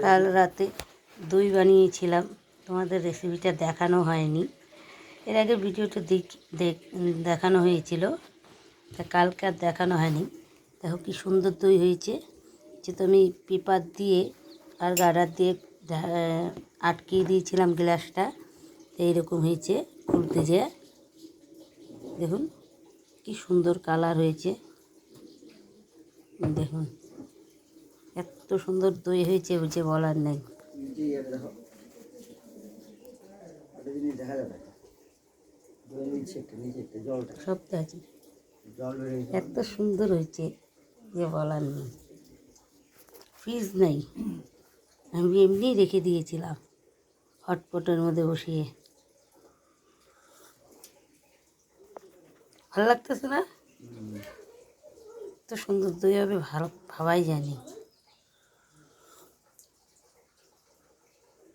কাল রাতে দই বানিয়েছিলাম। তোমাদের রেসিপিটা দেখানো হয়নি। এর আগে ভিডিওটা দেখ, দেখ- দেখানো হয়েছিল। তা কালকে আর দেখানো হয়নি। দেখো কি সুন্দর দই হয়েছে। যে তো আমি পেপার দিয়ে আর গার্ডার দিয়ে আটকিয়ে দিয়েছিলাম গ্লাসটা। এইরকম হয়েছে খুলতে যেয়ে। দেখুন কি সুন্দর কালার হয়েছে। দেখুন। এত সুন্দর দই হয়েছে যে বলার নেই। সব তো আছে। এত সুন্দর হয়েছে যে বলার নেই। ফ্রিজ নেই। আমি এমনি রেখে দিয়েছিলাম হটপটের মধ্যে বসিয়ে। ভালো লাগতেছে না? এত সুন্দর দই হবে ভালো ভাবাই জানি